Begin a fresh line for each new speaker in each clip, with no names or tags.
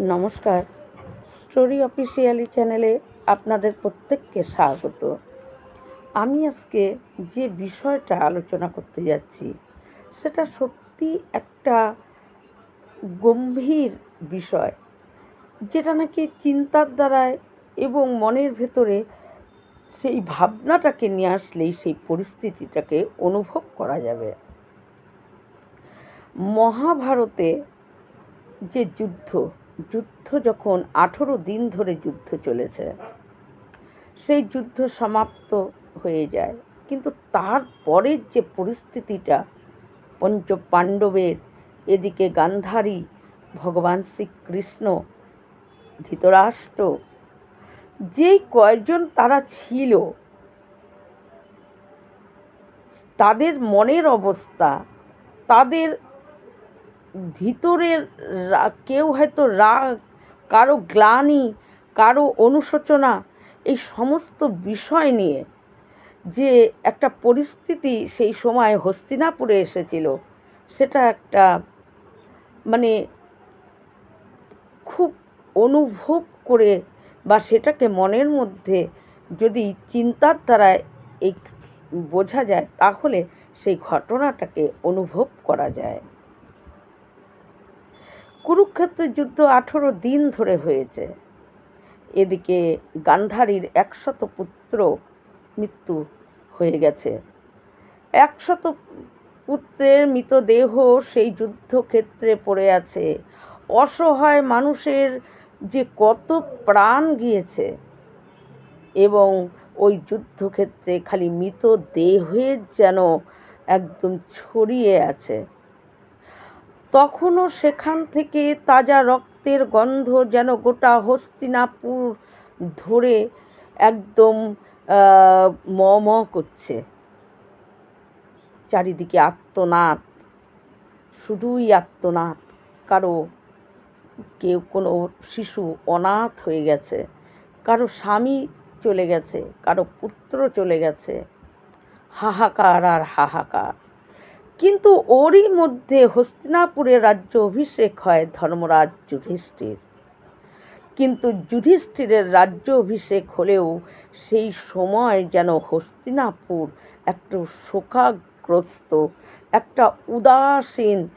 নমস্কার। Story officially চ্যানেলে আপনাদের প্রত্যেককে স্বাগত। আমি আজকে যে বিষয়টা আলোচনা করতে যাচ্ছি, সেটা সত্যি একটা গম্ভীর বিষয়, যেটা নাকি চিন্তার দ্বারায় এবং মনের ভেতরে সেই ভাবনাটাকে নিয়ে আসলেই সেই পরিস্থিতিটাকে অনুভব করা যাবে। মহাভারতে যে যুদ্ধ যুদ্ধ যখন আঠেরো দিন ধরে যুদ্ধ চলেছে, সেই যুদ্ধ সমাপ্ত হয়ে যায়। কিন্তু তারপরের যে পরিস্থিতিটা পঞ্চ পাণ্ডবের এদিকে গান্ধারী, ভগবান শ্রীকৃষ্ণ, ধৃতরাষ্ট্র, যেই কয়েকজন তারা ছিল, তাদের মনের অবস্থা, তাদের ভিতরের কেউ হয়তো রাগ কারও গ্লানি, কারও অনুশোচনা, এই সমস্ত বিষয় নিয়ে যে একটা পরিস্থিতি সেই সময় হস্তিনাপুরে এসেছিল, সেটা একটা মানে খুব অনুভব করে বা সেটাকে মনের মধ্যে যদি চিন্তার দ্বারা এই বোঝা যায়, তাহলে সেই ঘটনাটাকে অনুভব করা যায়। কুরুক্ষেত্রের যুদ্ধ আঠেরো দিন ধরে হয়েছে। এদিকে গান্ধারীর একশত পুত্র মৃত্যু হয়ে গেছে। একশত পুত্রের মৃতদেহ সেই যুদ্ধক্ষেত্রে পড়ে আছে। অসহায় মানুষের যে কত প্রাণ গিয়েছে এবং ওই যুদ্ধক্ষেত্রে খালি মৃতদেহের যেন একদম ছড়িয়ে আছে। তখনও সেখান থেকে তাজা রক্তের গন্ধ যেন গোটা হস্তিনাপুর ধরে একদম ম ম করছে। চারিদিকে আত্মনাদ, শুধুই আত্মনাদ। কারও কেউ কোনো শিশু অনাথ হয়ে গেছে, কারও স্বামী চলে গেছে, কারও পুত্র চলে গেছে। হাহাকার আর হাহাকার। কিন্তু ওরই মধ্যে হস্তিনাপুরে রাজ্য অভিষেক হয় ধর্মরাজ যুধিষ্ঠির। কিন্তু যুধিষ্ঠিরের রাজ্য অভিষেক হলেও সেই সময় যেন হস্তিনাপুর একটু শোকাগ্রস্ত, একটা উদাসীন,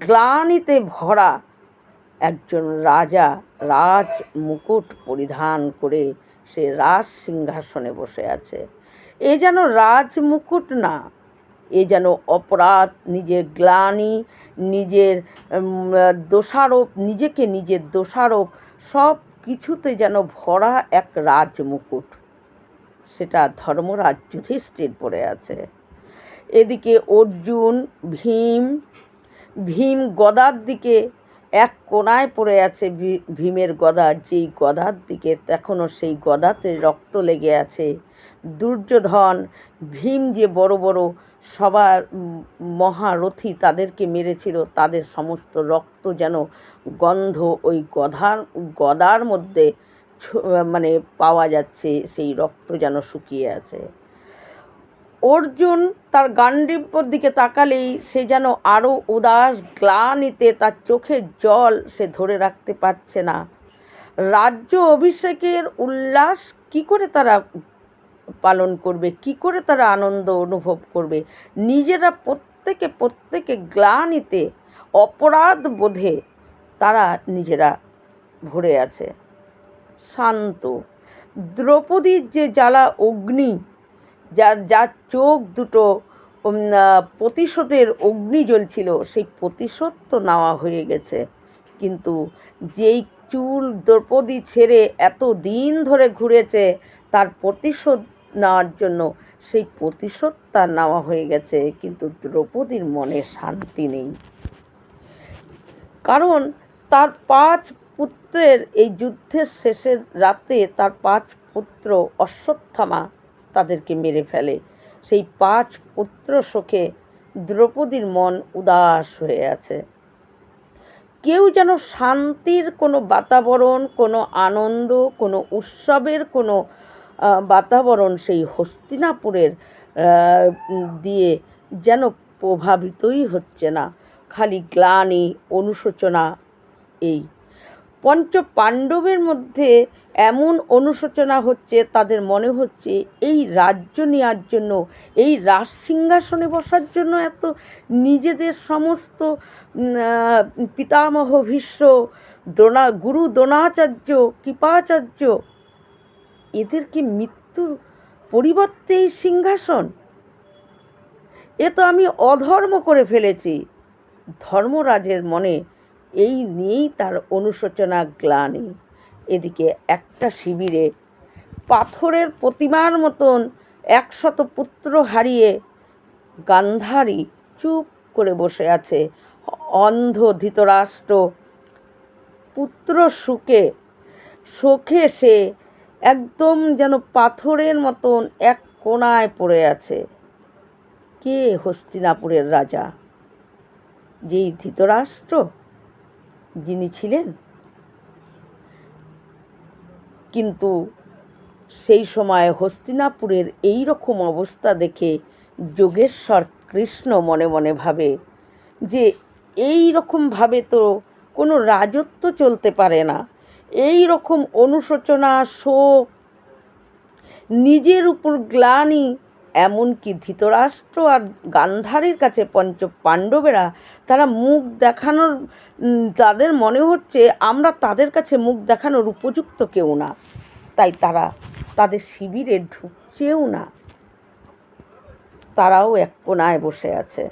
গ্লানিতে ভরা একজন রাজা রাজ মুকুট পরিধান করে সে রাজ সিংহাসনে বসে আছে। এ যেন রাজ মুকুট না এ যেন অপরাধ, নিজের গ্লানি, নিজের দোষারোপ, নিজেকে নিজের দোষারোপ, সব কিছুতে যেন ভরা এক রাজ মুকুট সেটা ধর্মরাজ যুধিষ্ঠির পড়ে আছে। এদিকে অর্জুন, ভীম ভীম গদার দিকে এক কোনায় পড়ে আছে ভীমের গদা। যেই গদার দিকে এখনও সেই গদাতে রক্ত লেগে আছে। দুর্যোধন, ভীম যে বড় বড় সবার মহারথী তাদেরকে মেরেছিল, তাদের সমস্ত রক্ত যেন গন্ধ ওই গধার, গদার মধ্যে মানে পাওয়া যাচ্ছে, সেই রক্ত যেন শুকিয়ে আছে। অর্জুন তার গান্ডীব্যর দিকে তাকালেই সে যেন আরও উদাস গ্লানিতে তার চোখের জল সে ধরে রাখতে পারছে না। রাজ্য অভিষেকের উল্লাস কি করে তারা পালন করবে, কি করে তারা আনন্দ অনুভব করবে? নিজেরা প্রত্যেকে প্রত্যেকে গ্লানিতে অপরাধ বোধে তারা নিজেরা ভরে আছে। শান্ত। দ্রৌপদীর যে জ্বালা অগ্নি যার যার চোখ দুটো প্রতিশোধের অগ্নি জ্বলছিল, সেই প্রতিশোধ তো নেওয়া হয়ে গেছে। কিন্তু যেই চুল দ্রৌপদী ছেড়ে এত দিন ধরে ঘুরেছে, তার প্রতিশোধ নেওয়ার জন্য সেই প্রতিশোধ তার নেওয়া হয়ে গেছে, কিন্তু দ্রৌপদীর মনে শান্তি নেই। কারণ তার পাঁচ পুত্রের এই যুদ্ধের শেষের রাতে তার পাঁচ পুত্র অশ্বত্থামা তাদেরকে মেরে ফেলে। সেই পাঁচ পুত্র শোকে দ্রৌপদীর মন উদাস হয়ে আছে। কেউ যেন শান্তির কোনো বাতাবরণ, কোনো আনন্দ, কোনো উৎসবের কোনো বাতাবরণ সেই হস্তিনাপুরের দিয়ে যেন প্রভাবিতই হচ্ছে না। খালি গ্লানি অনুশোচনা এই। পঞ্চ পাণ্ডবের মধ্যে এমন অনুশোচনা হচ্ছে, তাদের মনে হচ্ছে এই রাজ্য নেওয়ার জন্য, এই রাজ সিংহাসনে বসার জন্য এত নিজেদের সমস্ত পিতামহ ভীষ্ম, দ্রোণা, গুরু দ্রোণাচার্য, কৃপাচার্য এদের কি মৃত্যুর পরিবর্তে এই সিংহাসন? এ তো আমি অধর্ম করে ফেলেছি। ধর্মরাজের মনে এই নিয়েই তার অনুশোচনা গ্লানি। এদিকে একটা শিবিরে পাথরের প্রতিমার মতন একশত পুত্র হারিয়ে গান্ধারী চুপ করে বসে আছে। অন্ধ ধৃতরাষ্ট্র পুত্র সুখে শোকে সে একদম যেন পাথরের মতন এক কোণায় পড়ে আছে। কে হস্তিনাপুরের রাজা? যেই ধৃতরাষ্ট্র? যিনি ছিলেন। কিন্তু সেই সময় হস্তিনাপুরের এই রকম অবস্থা দেখে যোগেশ্বর কৃষ্ণ মনে মনে ভাবে যে এই রকমভাবে তো কোনো রাজত্ব চলতে পারে না। এই রকম অনুশোচনা, শোক, নিজের উপর গ্লানি, এমনকি ধৃতরাষ্ট্র আর গান্ধারীর কাছে পঞ্চ পাণ্ডবেরা তারা মুখ দেখানোর তাদের মনে হচ্ছে আমরা তাদের কাছে মুখ দেখানোর উপযুক্ত কেউ না। তাই তারা তাদের শিবিরে ঢুকছেও না। তারাও এক কোনায় বসে আছে।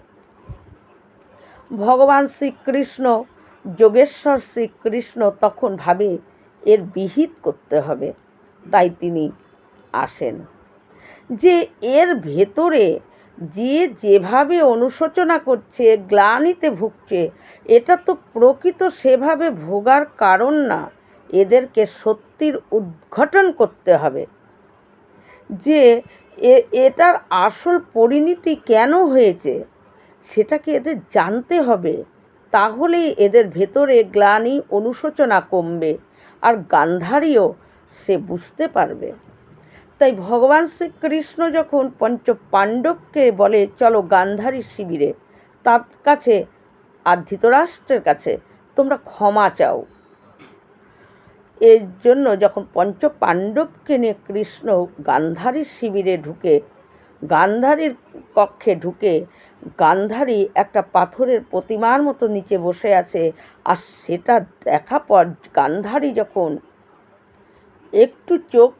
ভগবান শ্রীকৃষ্ণ যোগেশ্বর শ্রীকৃষ্ণ তখন ভাবে এর বিহিত করতে হবে। তাই তিনি আসেন। যে এর ভেতরে যে যেভাবে অনুশোচনা করছে, গ্লানিতে ভুগছে, এটা তো প্রকৃত সেভাবে ভোগার কারণ না। এদেরকে সত্যির উদ্ঘাটন করতে হবে। যে এটার আসল পরিণতি কেন হয়েছে, সেটাকে এদের জানতে হবে। তাহলেই এদের ভেতরে গ্লানি অনুশোচনা কমবে আর গান্ধারীও সে বুঝতে পারবে। তাই ভগবান শ্রীকৃষ্ণ যখন পঞ্চ পাণ্ডবকে বলে, চলো গান্ধারীর শিবিরে, তার কাছে আর ধৃতরাষ্ট্রের কাছে, তোমরা ক্ষমা চাও। এর জন্য যখন পঞ্চ পাণ্ডবকে নিয়ে কৃষ্ণ গান্ধারীর শিবিরে ঢুকে, গান্ধারীর কক্ষে ঢুকে গান্ধারী একটা পাথরের প্রতিমার মতো নিচে বসে আছে আর সেটা দেখা পর গান্ধারী যখন একটু চোখ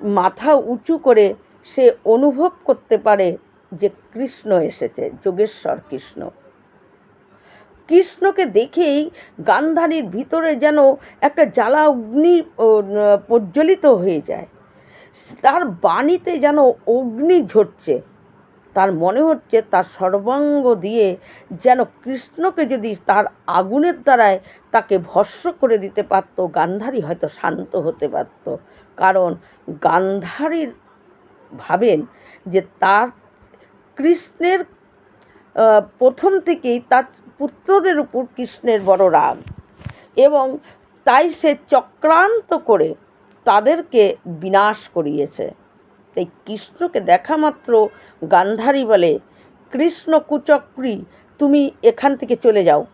মাথা উঁচু করে সে অনুভব করতে পারে যে কৃষ্ণ এসেছে, যোগেশ্বর কৃষ্ণ। কৃষ্ণকে দেখেই গান্ধারীর ভিতরে যেন একটা জ্বালা অগ্নি প্রজ্বলিত হয়ে যায়। তার বাণীতে যেন অগ্নি ঝরছে। তার মনে হচ্ছে তার সর্বাঙ্গ দিয়ে যেন কৃষ্ণকে যদি তার আগুনের দ্বারায় তাকে ভস্ম করে দিতে পারতো, গান্ধারী হয়তো শান্ত হতে পারতো। কারণ গান্ধারীর ভাবেন যে তার কৃষ্ণের প্রথম থেকেই তার পুত্রদের উপর কৃষ্ণের বড় রাগ। এবং তাই সে চক্রান্ত করে তাদেরকে বিনাশ করিয়েছে। তাই কৃষ্ণকে দেখা মাত্র গান্ধারী বলে, কৃষ্ণ কুচক্রী, তুমি এখান থেকে চলে যাও।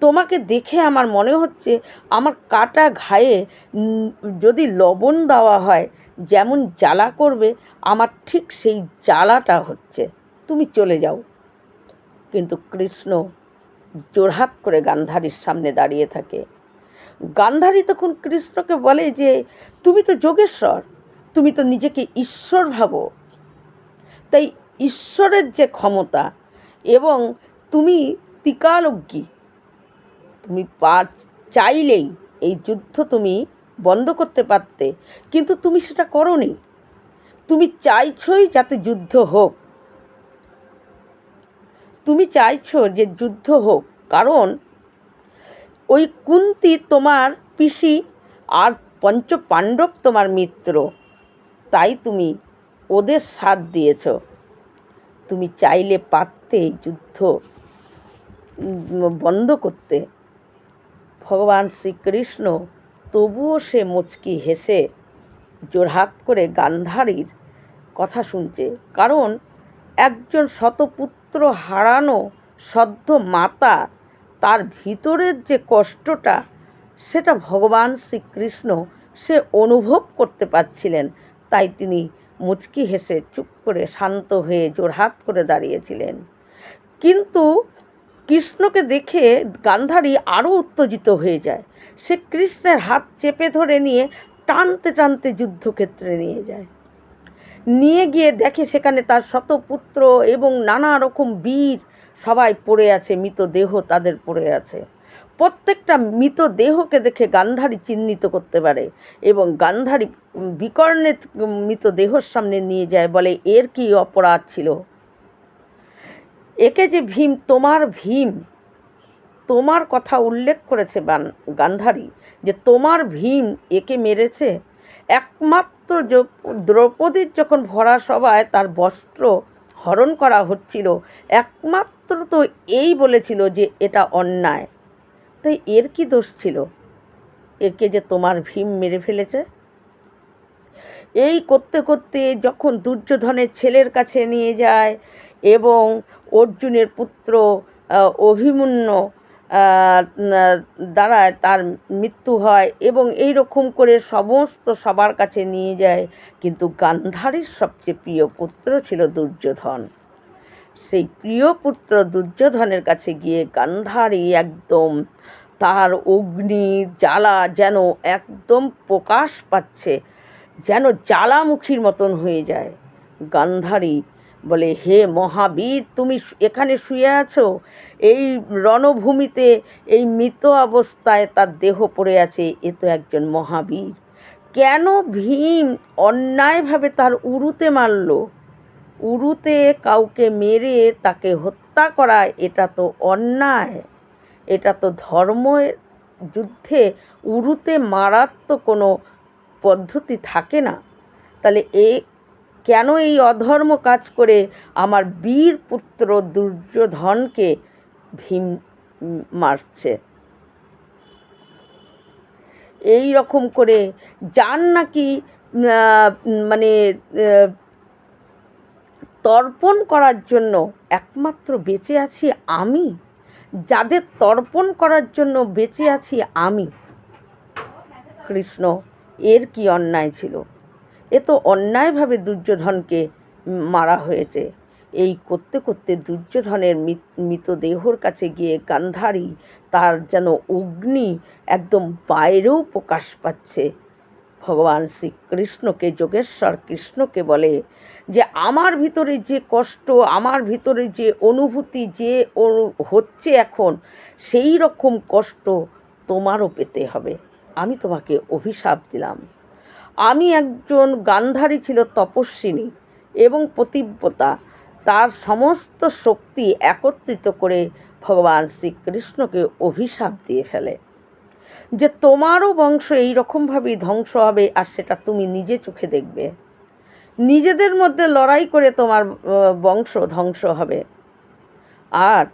তোমাকে দেখে আমার মনে হচ্ছে আমার কাটা ঘায়ে যদি লবণ দেওয়া হয়, যেমন জ্বালা করবে, আমার ঠিক সেই জ্বালাটা হচ্ছে। তুমি চলে যাও। কিন্তু কৃষ্ণ জোরহাত করে গান্ধারীর সামনে দাঁড়িয়ে থাকে। গান্ধারী তখন কৃষ্ণকে বলে যে, তুমি তো যোগেশ্বর তুমি তো নিজেকে ঈশ্বর ভাবো। তাই ঈশ্বরের যে ক্ষমতা এবং তুমি ত্রিকালজ্ঞী, তুমি পা, চাইলেই এই যুদ্ধ তুমি বন্ধ করতে পারতে, কিন্তু তুমি সেটা করনি। তুমি চাইছই যাতে যুদ্ধ হোক। তুমি চাইছো যে যুদ্ধ হোক, কারণ ওই কুন্তি তোমার পিসি আর পঞ্চ পাণ্ডব তোমার মিত্র। তাই তুমি ওদের সাথ দিয়েছ। তুমি চাইলে পারতে যুদ্ধ বন্ধ করতে। ভগবান শ্রীকৃষ্ণ তবুও সে মুচকি হেসে জোরহাত করে গান্ধারীর কথা শুনছে। কারণ একজন শতপুত্র হারানো সদ্য মাতা, তার ভিতরের যে কষ্টটা, সেটা ভগবান শ্রীকৃষ্ণ সে অনুভব করতে পারছিলেন। তাই তিনি মুচকি হেসে চুপ করে শান্ত হয়ে জোরহাত করে দাঁড়িয়েছিলেন। কিন্তু কৃষ্ণকে দেখে গান্ধারী আরও উত্তেজিত হয়ে যায়। সে কৃষ্ণের হাত চেপে ধরে নিয়ে টানতে টানতে যুদ্ধক্ষেত্রে নিয়ে যায়। নিয়ে গিয়ে দেখে সেখানে তার শতপুত্র এবং নানা রকম বীর সবাই পড়ে আছে, মৃতদেহ তাদের পড়ে আছে। প্রত্যেকটা মৃতদেহকে দেখে গান্ধারী চিহ্নিত করতে পারে এবং গান্ধারী বিকর্ণের মৃতদেহর সামনে নিয়ে যায় বলে এর কি অপরাধ ছিল? একে যে ভীম, তোমার ভীম। তোমার কথা উল্লেখ করেছে গান্ধারী যে তোমার ভীম একে মেরেছে। একমাত্র দ্রৌপদীর যখন ভরা সভায় তার বস্ত্র হরণ করা হচ্ছিল, একমাত্র তো এই বলেছিল যে এটা অন্যায়। তাই এর কি দোষ ছিল? একে যে তোমার ভীম মেরে ফেলেছে? এই করতে করতে যখন দুর্যোধনের ছেলের কাছে নিয়ে যায় এবং অর্জুনের পুত্র অভিমন্যু দ্বারায় তার মৃত্যু হয় এবং এই রকম করে সমস্ত সবার কাছে নিয়ে যায়, কিন্তু গান্ধারীর সবচেয়ে প্রিয় পুত্র ছিল দুর্যোধন। সেই প্রিয় পুত্র দুর্যোধনের কাছে গিয়ে গান্ধারী একদম তার অগ্নি জ্বালা যেন একদম প্রকাশ পাচ্ছে, যেন জ্বালামুখীর মতন হয়ে যায়। গান্ধারী বলে, হে মহাবীর, তুমি এখানে শুয়ে আছো? এই রণভূমিতে, এই মৃত অবস্থায় তার দেহ পড়ে আছে, এ তো একজন মহাবীর। কেন ভীম অন্যায়ভাবে তার উরুতে মারল? উরুতে কাউকে মেরে তাকে হত্যা করা, এটা তো অন্যায়। এটা তো ধর্মের যুদ্ধে উরুতে মারার তো কোনো পদ্ধতি থাকে না। তাহলে এ কেন এই অধর্ম কাজ করে আমার বীর পুত্র দুর্যোধনকে ভীম মারছে? এই রকম করে যার নাকি মানে তর্পণ করার জন্য একমাত্র বেঁচে আছি আমি? যাদের তর্পণ করার জন্য বেঁচে আছি আমি। কৃষ্ণ, এর কি অন্যায় ছিল? এ তো অন্যায়ভাবে দুর্যোধনকে মারা হয়েছে। এই করতে করতে দুর্যোধনের মৃত- মৃতদেহর কাছে গিয়ে গান্ধারী তার যেন অগ্নি একদম বাইরেও প্রকাশ পাচ্ছে। ভগবান শ্রীকৃষ্ণকে, যোগেশ্বর কৃষ্ণকে বলে যে আমার ভিতরে যে কষ্ট, আমার ভিতরে যে অনুভূতি যে হচ্ছে এখন, সেই রকম কষ্ট তোমারও পেতে হবে। আমি তোমাকে অভিশাপ দিলাম। আমি একজন গান্ধারী ছিল তপস্বিনী এবং পতিব্রতা তার সমস্ত শক্তি একত্রিত করে ভগবান শ্রীকৃষ্ণকে অভিশাপ দিয়ে ফেলে। যে তোমারও বংশ এই রকমভাবেই ধ্বংস হবে আর সেটা তুমি নিজে চোখে দেখবে। নিজেদের মধ্যে লড়াই করে তোমার বংশ ধ্বংস হবে। আর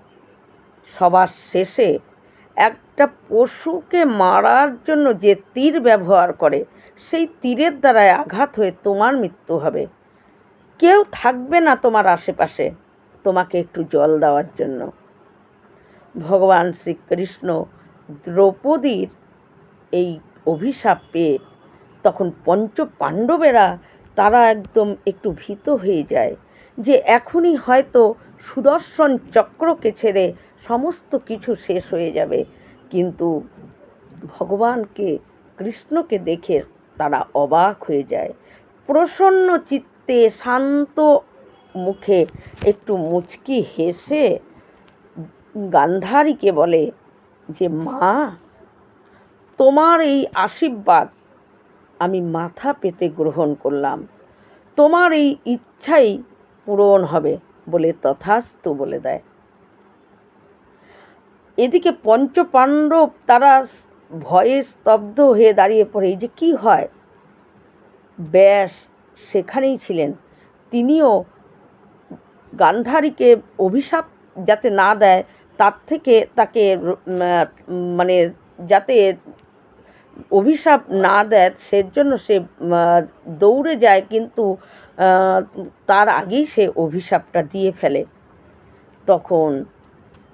সবার শেষে একটা পশুকে মারার জন্য যে তীর ব্যবহার করে, সেই তীরের দ্বারায় আঘাত হয়ে তোমার মৃত্যু হবে। কেউ থাকবে না তোমার আশেপাশে। তোমাকে একটু জল দেওয়ার জন্য। ভগবান শ্রীকৃষ্ণ দ্রৌপদীর এই অভিশাপ পেয়ে তখন পঞ্চ পাণ্ডবেরা তারা একদম একটু ভীত হয়ে যায় যে এখনই হয়তো সুদর্শন চক্রকে ছেড়ে সমস্ত কিছু শেষ হয়ে যাবে। কিন্তু ভগবানকে, কৃষ্ণকে দেখে তারা অবাক হয়ে যায়। প্রসন্ন চিত্তে, শান্ত মুখে একটু মুচকি হেসে গান্ধারীকে বলে যে, মা, তোমার এই আশীর্বাদ আমি মাথা পেতে গ্রহণ করলাম। তোমার এই ইচ্ছাই পূরণ হবে বলে তথাস্তু বলে দেয়। এদিকে পঞ্চপাণ্ডব তারা ভয়ে স্তব্ধ হয়ে দাঁড়িয়ে পড়ে। এই যে কি হয়? ব্যাস, সেখানেই ছিলেন। তিনিও গান্ধারীকে অভিশাপ যাতে না দেয়, তার থেকে তাকে মানে যাতে অভিশাপ না দেয়, সেজন্য সে দৌড়ে যায়, কিন্তু তার আগেই সে অভিশাপটা দিয়ে ফেলে। তখন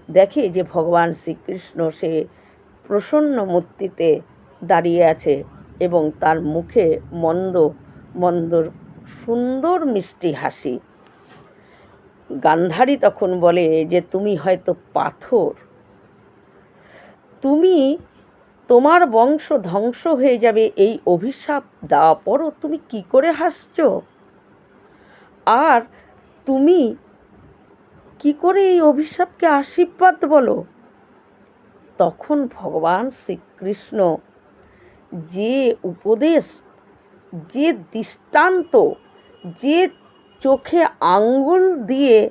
দেখে যে ভগবান শ্রীকৃষ্ণ সে প্রসন্ন মূর্তিতে দাঁড়িয়ে আছে এবং তার মুখে মন্দ মন্দর সুন্দর মিষ্টি হাসি। গান্ধারী তখন বলে যে, তুমি হয়তো পাথর। তুমি তোমার বংশ ধ্বংস হয়ে যাবে এই অভিশাপ দেওয়া পরও তুমি কি করে হাসছো? আর তুমি কি করে এই অভিশাপকে আশীর্বাদ বলো? তখন ভগবান শ্রীকৃষ্ণ যে উপদেশ, যে দৃষ্টান্ত, যে চোখে আঙ্গুল দিয়ে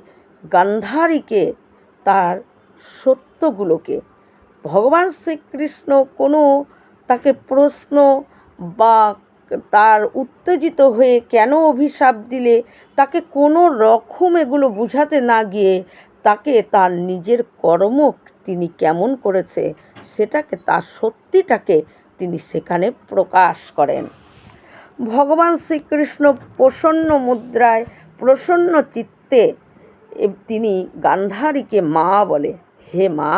গান্ধারীকে তার সত্যগুলোকে ভগবান শ্রীকৃষ্ণ কোনো তাকে প্রশ্ন বা তার উত্তেজিত হয়ে কেন অভিশাপ দিলে, তাকে কোনো রকম এগুলো বুঝাতে না গিয়ে তাকে তার নিজের কর্ম তিনি কেমন করেছে সেটাকে, তার সত্যিটাকে তিনি সেখানে প্রকাশ করেন। ভগবান শ্রীকৃষ্ণ প্রসন্ন মুদ্রায়, প্রসন্ন চিত্তে তিনি গান্ধারীকে মা বলে। হে মা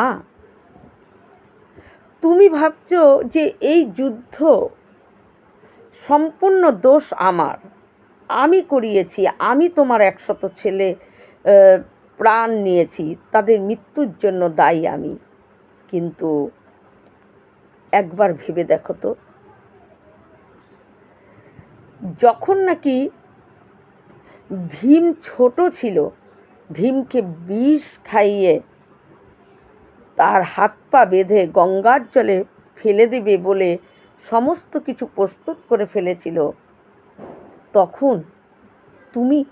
তুমি ভাবছ যে এই যুদ্ধ সম্পূর্ণ দোষ আমার। আমি করিয়েছি, আমি তোমার একশত ছেলে প্রাণ নিয়েছি, তাদের মৃত্যুর জন্য দায়ী আমি। কিন্তু একবার ভেবে দেখো তো। যখন নাকি ভীম ছোট ছিল, ভীমকে বিষ খাইয়ে তার হাত পা বেঁধে গঙ্গার জলে ফেলে দেবে বলে সমস্ত কিছু প্রস্তুত করে ফেলেছিল। তখন তুমি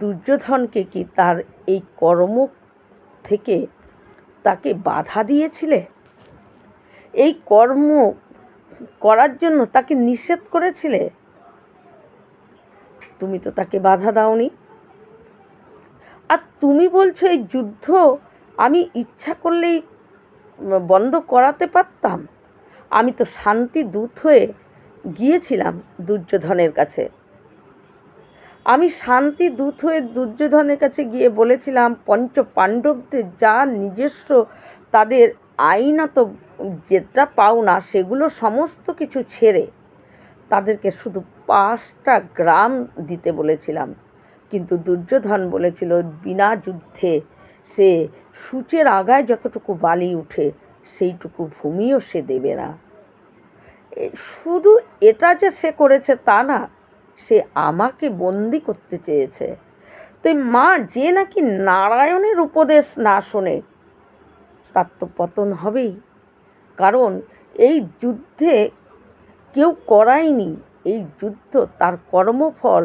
দুর্যোধনকে কি তার এই কর্ম থেকে তাকে বাধা দিয়েছিলে? এই কর্ম করার জন্য তাকে নিষেধ করেছিলে? তুমি তো তাকে বাধা দাওনি। আর তুমি বলছো এই যুদ্ধ আমি ইচ্ছা করলেই বন্ধ করাতে পারতাম। আমি তো শান্তি দূত হয়ে গিয়েছিলাম দুর্যোধনের কাছে। আমি শান্তি দূত হয়ে দুর্যোধনের কাছে গিয়ে বলেছিলাম, পঞ্চ পাণ্ডবদের যা নিজস্ব, তাদের আইনত যেটা পাওনা সেগুলো সমস্ত কিছু ছেড়ে তাদেরকে শুধু পাঁচটা গ্রাম দিতে বলেছিলাম। কিন্তু দুর্যোধন বলেছিল, বিনা যুদ্ধে সে সূচের আগায় যতটুকু বালি উঠে, সেইটুকু ভূমিও সে দেবে না। শুধু এটা যে সে করেছে তা না, সে আমাকে বন্দি করতে চেয়েছে। তাই মা যে নাকি নারায়ণের উপদেশ না শোনে, তার তো পতন হবেই। কারণ এই যুদ্ধে কেউ করায়নি, এই যুদ্ধ, তার কর্মফল।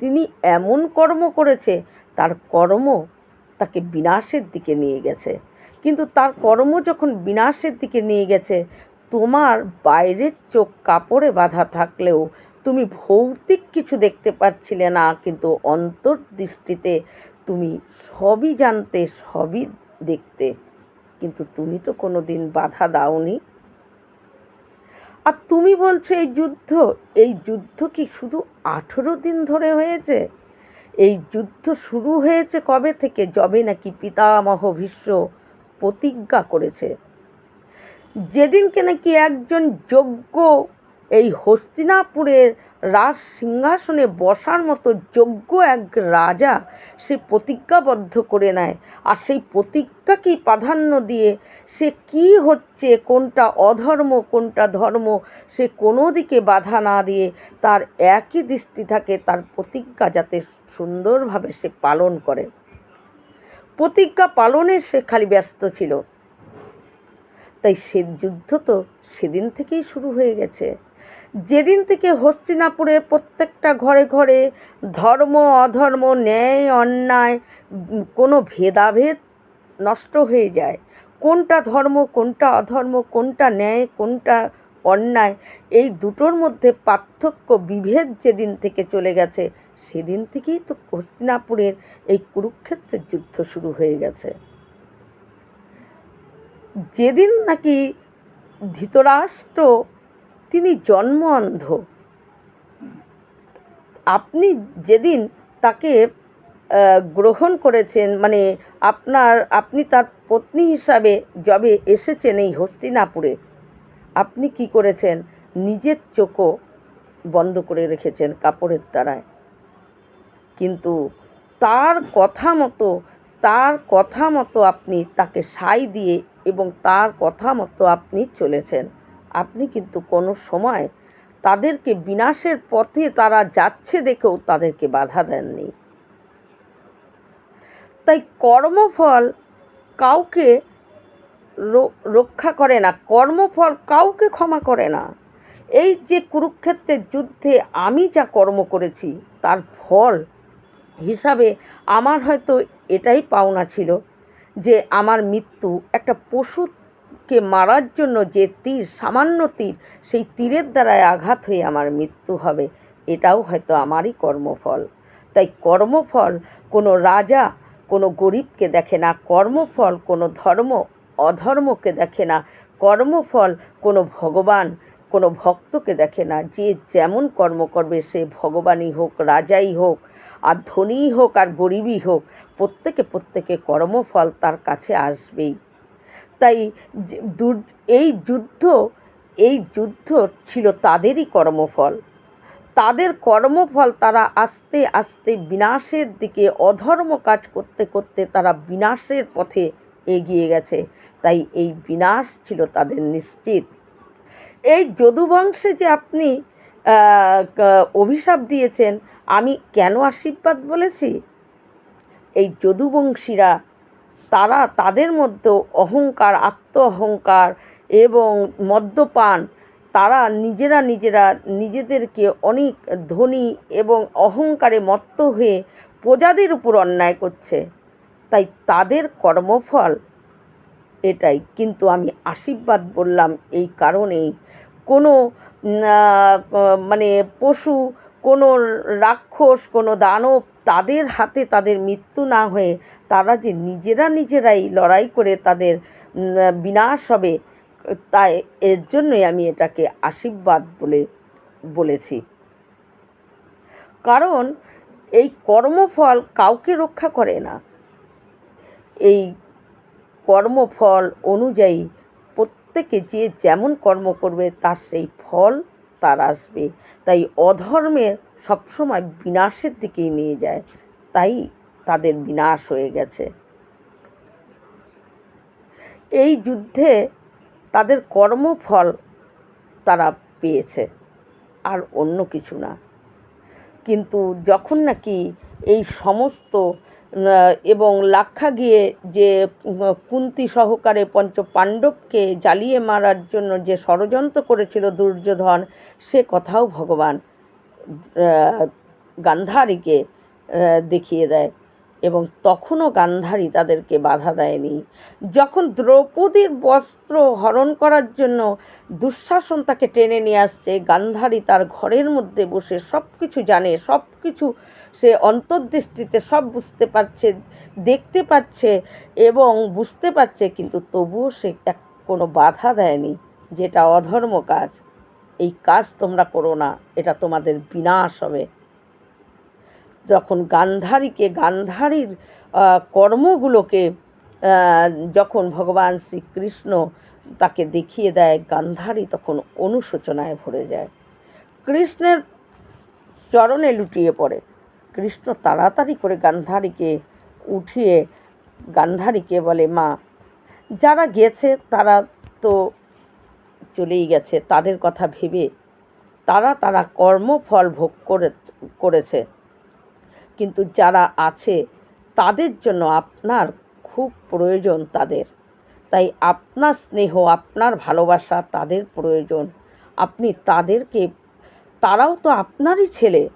তিনি এমন কর্ম করেছে, তার কর্ম তাকে বিনাশের দিকে নিয়ে গেছে। কিন্তু তার কর্ম যখন বিনাশের দিকে নিয়ে গেছে, তোমার বাইরের চোখ কাপড়ে বাঁধা থাকলেও তুমি ভৌতিক কিছু দেখতে পাচ্ছিলে না, কিন্তু অন্তর্দৃষ্টিতে তুমি সবই জানতে, সবই দেখতে। কিন্তু তুমি তো কোনো দিন বাধা দাওনি। আর তুমি বলছো এই যুদ্ধ এই যুদ্ধ কি শুধু আঠেরো দিন ধরে হয়েছে? এই যুদ্ধ শুরু হয়েছে কবে থেকে? যবে নাকি পিতামহ ভীষ্ম প্রতিজ্ঞা করেছে? যেদিনকে নাকি একজন যোগ্য এই হস্তিনাপুরের রাজ সিংহাসনে বসার মতো যোগ্য এক রাজা সে প্রতিজ্ঞাবদ্ধ করে নেয়। আর সেই প্রতিজ্ঞাকেই প্রাধান্য দিয়ে সে কি হচ্ছে, কোনটা অধর্ম, কোনটা ধর্ম, সে কোনো দিকে বাধা না দিয়ে তার একই দৃষ্টি থাকে, তার প্রতিজ্ঞা যাতে সুন্দরভাবে সে পালন করে। প্রতিজ্ঞা পালনে সে খালি ব্যস্ত ছিল। তাই সে যুদ্ধ তো সেদিন থেকেই শুরু হয়ে গেছে। যেদিন থেকে হস্তিনাপুরের প্রত্যেকটা ঘরে ঘরে ধর্ম, অধর্ম, ন্যায়, অন্যায় কোনো ভেদাভেদ নষ্ট হয়ে যায়। কোনটা ধর্ম, কোনটা অধর্ম, কোনটা ন্যায়, কোনটা অন্যায়, এই দুটোর মধ্যে পার্থক্য, বিভেদ যেদিন থেকে চলে গেছে সেদিন থেকেই তো হস্তিনাপুরের এই কুরুক্ষেত্রের যুদ্ধ শুরু হয়ে গেছে। যেদিন নাকি ধৃতরাষ্ট্র, তিনি জন্ম অন্ধ। আপনি যেদিন তাকে গ্রহণ করেছেন মানে আপনার, আপনি তার পত্নী হিসাবে যবে এসেছেন এই হস্তিনাপুরে, আপনি কি করেছেন? নিজের চোখও বন্ধ করে রেখেছেন কাপড়ের দ্বারায় কিন্তু তার কথা মতো, তার কথা মতো আপনি তাকে সাই দিয়ে এবং তার কথা মতো আপনি চলেছেন। আপনি কিন্তু কোনো সময় তাদেরকে বিনাশের পথে তারা যাচ্ছে দেখেও তাদেরকে বাধা দেননি। তাই কর্মফল কাউকে রক্ষা করে না, কর্মফল কাউকে ক্ষমা করে না। এই যে কুরুক্ষেত্রের যুদ্ধে আমি যা কর্ম করেছি, তার ফল হিসাবে আমার হয়তো এটাই পাওনা ছিল যে আমার মৃত্যু একটা পশুকে মারার জন্য যে তীর, সামান্য তীর, সেই তীরের দ্বারায় আঘাত হয়ে আমার মৃত্যু হবে, এটাও হয়তো আমারই কর্মফল। তাই কর্মফল কোনো রাজা, কোনো গরিবকে দেখে না, কর্মফল কোনো ধর্ম, অধর্মকে দেখে না, কর্মফল কোনো ভগবান, কোনো ভক্তকে দেখে না, যে যেমন কর্ম করবে সে ভগবানই হোক, রাজাই হোক আর ধনীই হোক আর গরিবই হোক, প্রত্যেকে প্রত্যেকে কর্মফল তার কাছে আসবেই। তাই এই যুদ্ধ এই যুদ্ধ ছিল তাদেরই কর্মফল। তাদের কর্মফল তারা আস্তে আস্তে বিনাশের দিকে অধর্ম কাজ করতে করতে তারা বিনাশের পথে এগিয়ে গেছে। তাই এই বিনাশ ছিল তাদের নিশ্চিত। এই যদুবংশে যে আপনি অভিশাপ দিয়েছেন আমি কেন আশীর্বাদ বলেছি? এই যদুবংশীরা, তারা তাদের মধ্যে অহংকার আত্ম অহংকার এবং মদ্যপান, তারা নিজেরা নিজেরা নিজেদেরকে অনেক ধনী এবং অহংকারে মত্ত হয়ে প্রজাদের উপর অন্যায় করছে। তাই তাদের কর্মফল এটাই। কিন্তু আমি আশীর্বাদ বললাম এই কারণেই। কোনো মানে পশু কোনো রাক্ষস, কোনো দানব তাদের হাতে তাদের মৃত্যু না হয়ে তারা যে নিজেরা নিজেরাই লড়াই করে তাদের বিনাশ হবে, তাই এর জন্যই আমি এটাকে আশীর্বাদ বলে বলেছি। কারণ এই কর্মফল কাউকে রক্ষা করে না। এই কর্মফল অনুযায়ী প্রত্যেকে যে যেমন কর্ম করবে তার সেই ফল তার আসবে। তাই অধর্মের সবসময় বিনাশের দিকেই নিয়ে যায়। তাই তাদের বিনাশ হয়ে গেছে। এই যুদ্ধে তাদের কর্মফল তারা পেয়েছে, আর অন্য কিছু না। কিন্তু যখন নাকি এই সমস্ত এবং লাক্ষা গিয়ে যে কুন্তি সহকারে পঞ্চ পাণ্ডবকে জ্বালিয়ে মারার জন্য যে ষড়যন্ত্র করেছিল দুর্যোধন, সে কথাও ভগবান গান্ধারীকে দেখিয়ে দেয়। এবং তখনও গান্ধারী তাদেরকে বাধা দেয়নি। যখন দ্রৌপদীর বস্ত্র হরণ করার জন্য দুঃশাসন তাকে টেনে নিয়ে আসছে, গান্ধারী তার ঘরের মধ্যে বসে সব কিছু জানে সব কিছু সে অন্তর্দৃষ্টিতে সব বুঝতে পারছে, দেখতে পাচ্ছে এবং বুঝতে পারছে, কিন্তু তবুও সে এক কোনো বাধা দেয়নি, যেটা অধর্ম কাজ। এই কাজ তোমরা করো না, এটা তোমাদের বিনাশ হবে। যখন গান্ধারীকে, গান্ধারীর কর্মগুলোকে যখন ভগবান শ্রীকৃষ্ণ তাকে দেখিয়ে দেয়, গান্ধারী তখন অনুশোচনায় ভরে যায়। কৃষ্ণের চরণে লুটিয়ে পড়ে। কৃষ্ণ তাড়াতাড়ি করে গান্ধারীকে উঠিয়ে, গান্ধারীকে বলে, মা, যারা গেছে তারা তো চলেই গেছে, তাদের কথা ভেবে তারা তারা কর্মফল ভোগ করে, করেছে। কিন্তু যারা আছে তাদের জন্য আপনার খুব প্রয়োজন তাদের। তাই আপনার স্নেহ, আপনার ভালোবাসা তাদের প্রয়োজন। আপনি তাদেরকে, তারাও তো আপনারই ছেলে।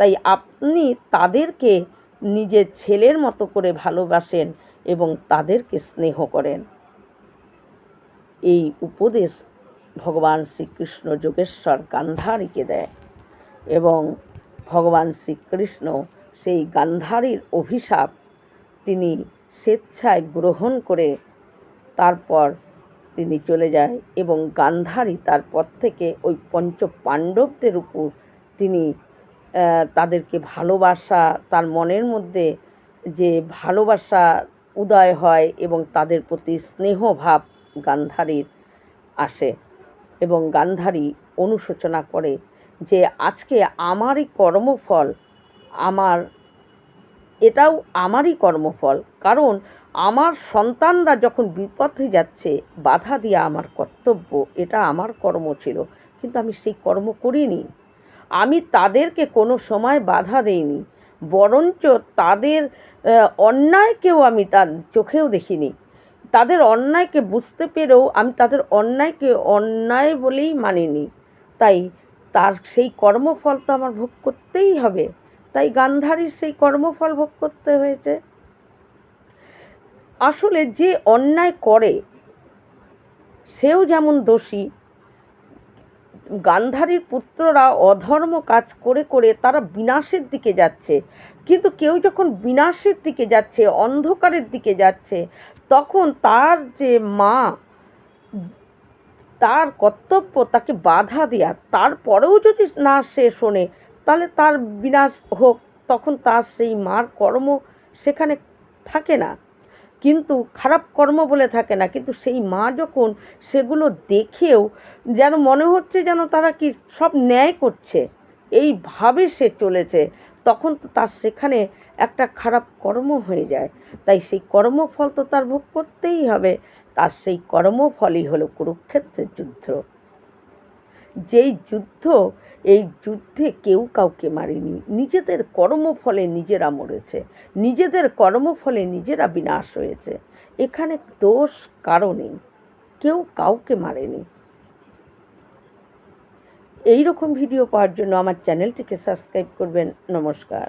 তাই আপনি তাদেরকে নিজের ছেলের মতো করে ভালোবাসেন এবং তাদেরকে স্নেহ করেন। এই উপদেশ ভগবান শ্রীকৃষ্ণ যোগেশ্বর গান্ধারীকে দেয় এবং ভগবান শ্রীকৃষ্ণ সেই গান্ধারীর অভিশাপ তিনি স্বেচ্ছায় গ্রহণ করে তারপর তিনি চলে যায় এবং গান্ধারী তারপর থেকে ওই পঞ্চ পাণ্ডবদের উপর তিনি তাদেরকে ভালোবাসা, তার মনের মধ্যে যে ভালোবাসা উদয় হয় এবং তাদের প্রতি স্নেহভাব গান্ধারীর আসে এবং গান্ধারী অনুশোচনা করে যে আজকে আমারই কর্মফল, আমার, এটাও আমারই কর্মফল। কারণ আমার সন্তানরা যখন বিপথে যাচ্ছে, বাধা দেওয়া আমার কর্তব্য, এটা আমার কর্ম ছিল। কিন্তু আমি সেই কর্ম করিনি। আমি তাদেরকে কোনো সময় বাধা দেইনি, বরঞ্চ তাদের অন্যায়কেও আমি তার চোখেও দেখিনি। তাদের অন্যায়কে বুঝতে পেরেও আমি তাদের অন্যায়কে অন্যায় বলেই মানিনি। তাই তার সেই কর্মফল তো আমার ভোগ করতেই হবে। তাই গান্ধারীর সেই কর্মফল ভোগ করতে হয়েছে। আসলে যে অন্যায় করে, সেও যেমন দোষী গান্ধারীর পুত্ররা অধর্ম কাজ করে করে তারা বিনাশের দিকে যাচ্ছে। কিন্তু কেউ যখন বিনাশের দিকে যাচ্ছে, অন্ধকারের দিকে যাচ্ছে, তখন তার যে মা, তার কর্তব্য তাকে বাধা দেওয়া তারপরেও যদি না সে শোনে, তাহলে তার বিনাশ হোক, তখন তার সেই মার কর্ম সেখানে থাকে না। কিন্তু খারাপ কর্ম বলে থাকে না। কিন্তু সেই মা যখন সেগুলো দেখেও যেন মনে হচ্ছে যেন তারা কি সব ন্যায় করছে এইভাবে সে চলেছে, তখন তো তার সেখানে একটা খারাপ কর্ম হয়ে যায়। তাই সেই কর্মফল তো তার ভোগ করতেই হবে। তার সেই কর্মফলই হলো কুরুক্ষেত্রের যুদ্ধ। যেই যুদ্ধ এই যুদ্ধে কেউ কাউকে মারেনি। নিজেদের কর্মফলে নিজেরা মরেছে। নিজেদের কর্মফলে নিজেরা বিনাশ হয়েছে। এখানে দোষ কারণে কেউ কাউকে মারেনি। এই রকম ভিডিও পাওয়ার জন্য আমার চ্যানেলটিকে সাবস্ক্রাইব করবেন। নমস্কার।